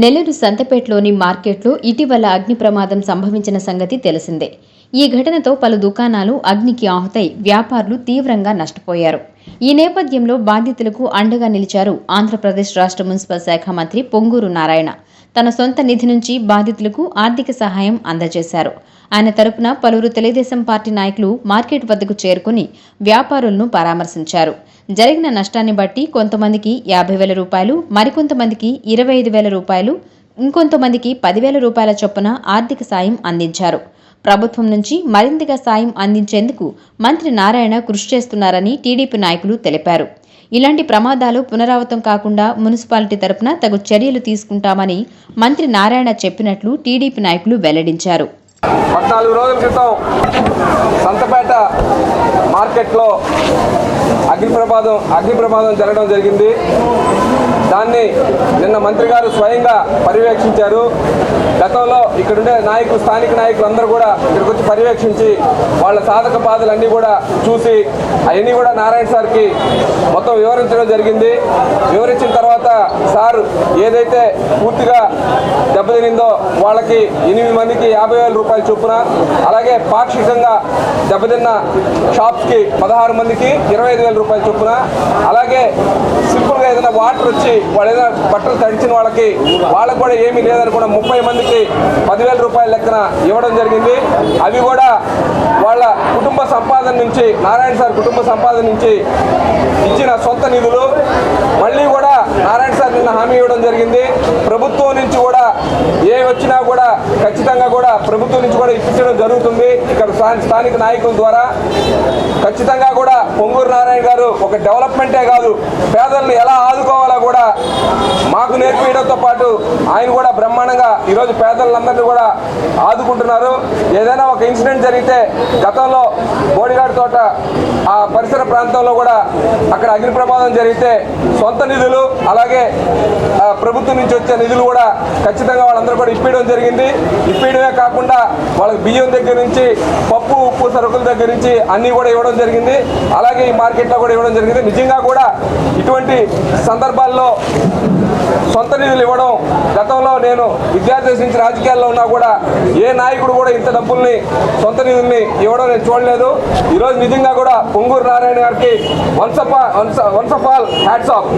నెల్లూరు సంతపేటలోని మార్కెట్లో ఇటీవల అగ్ని ప్రమాదం సంభవించిన సంగతి తెలిసిందే. ఈ ఘటనతో పలు దుకాణాలు అగ్నికి ఆహుతై వ్యాపారులు తీవ్రంగా నష్టపోయారు. ఈ నేపథ్యంలో బాధితులకు అండగా నిలిచారు ఆంధ్రప్రదేశ్ రాష్ట్ర మున్సిపల్ శాఖ మంత్రి పొంగూరు నారాయణ. తన సొంత నిధి నుంచి బాధితులకు ఆర్థిక సహాయం అందజేశారు. ఆయన తరపున పలువురు తెలుగుదేశం పార్టీ నాయకులు మార్కెట్ వద్దకు చేరుకుని వ్యాపారులను పరామర్శించారు. జరిగిన నష్టాన్ని బట్టి కొంతమందికి యాభై వేల రూపాయలు మరికొంతమందికి ఇరవై ఐదు వేల రూపాయలు ఇంకొంతమందికి పదివేల రూపాయల చొప్పున ఆర్థిక సాయం అందించారు. ప్రభుత్వం నుంచి మరింతగా సాయం అందించేందుకు మంత్రి నారాయణ కృషి చేస్తున్నారని టీడీపీ నాయకులు తెలిపారు. ఇలాంటి ప్రమాదాలు పునరావృతం కాకుండా మున్సిపాలిటీ తరపున తగు చర్యలు తీసుకుంటామని మంత్రి నారాయణ చెప్పినట్లు టీడీపీ నాయకులు వెల్లడించారు. పద్నాలుగు రోజుల క్రితం సంతపేట మార్కెట్లో అగ్ని ప్రమాదం అగ్ని ప్రమాదం జరగడం జరిగింది. దాన్ని నిన్న మంత్రి గారు స్వయంగా పర్యవేక్షించారు. గతంలో ఇక్కడుండే నాయకులు స్థానిక నాయకులు అందరూ కూడా ఇక్కడికి వచ్చి పర్యవేక్షించి వాళ్ళ సాధక బాధలన్నీ కూడా చూసి అవన్నీ కూడా నారాయణ సార్కి మొత్తం వివరించడం జరిగింది. వివరించిన తర్వాత సార్ ఏదైతే పూర్తిగా దెబ్బతినిందో వాళ్ళకి ఎనిమిది మందికి యాభై వేల రూపాయల చొప్పున అలాగే పాక్షికంగా దెబ్బతిన్న షాప్స్కి పదహారు మందికి ఇరవై ఐదు వేల రూపాయల చొప్పున అలాగే సింపుల్గా ఏదైనా వాటర్ వచ్చి వాళ్ళు ఏదైనా బట్టలు తడిచిన వాళ్ళకి వాళ్ళకి కూడా ఏమీ లేదని కూడా ముప్పై మందికి పదివేల రూపాయల లెక్కన ఇవ్వడం జరిగింది. అవి కూడా వాళ్ళ కుటుంబ సంపాదన నుంచి నారాయణ సార్ కుటుంబ సంపాదన నుంచి ఇచ్చిన సొంత నిధులు మళ్ళీ కూడా నారాయణ సార్ నిన్న హామీ ఇవ్వడం జరిగింది ప్రభుత్వం నుంచి కూడా ఏ వచ్చినా కూడా ఖచ్చితంగా కూడా ప్రభుత్వం నుంచి కూడా ఇప్పించడం జరుగుతుంది. ఇక్కడ స్థానిక నాయకుల ద్వారా ఖచ్చితంగా కూడా పొంగూరు నారాయణ గారు ఒక డెవలప్మెంటే కాదు. పేదలను ఎలా ఆదుకోవాలో కూడా మాకు నేర్పించడంతో పాటు ఆయన కూడా బ్రహ్మాండంగా ఈరోజు పేదలందరినీ కూడా ఆదుకుంటున్నారు. ఏదైనా ఒక ఇన్సిడెంట్ జరిగితే గతంలో బోడిగాడి తోట ఆ పరిసర ప్రాంతంలో కూడా అక్కడ అగ్ని ప్రమాదం జరిగితే సొంత నిధులు అలాగే ప్రభుత్వం నుంచి వచ్చే నిధులు కూడా ఖచ్చితంగా వాళ్ళందరూ కూడా ఇప్పించడం జరిగింది. ఇప్పించడమే కాకుండా వాళ్ళకి బియ్యం దగ్గర నుంచి పప్పు ఉప్పు సరుకుల దగ్గర నుంచి అన్నీ కూడా ఇవ్వడం జరిగింది. అలాగే ఈ మార్కెట్లో కూడా ఇవ్వడం జరిగింది. నిజంగా కూడా ఇటువంటి సందర్భాల్లో సొంత నిధులు ఇవ్వడం గతంలో నేను విద్యార్థి నుంచి రాజకీయాల్లో ఉన్నా కూడా ఏ నాయకుడు కూడా ఇంత డబ్బుల్ని సొంత నిధుల్ని ఇవ్వడం నేను చూడలేదు. ఈరోజు నిజంగా కూడా పొంగూరు నారాయణ గారికి once of once all hats off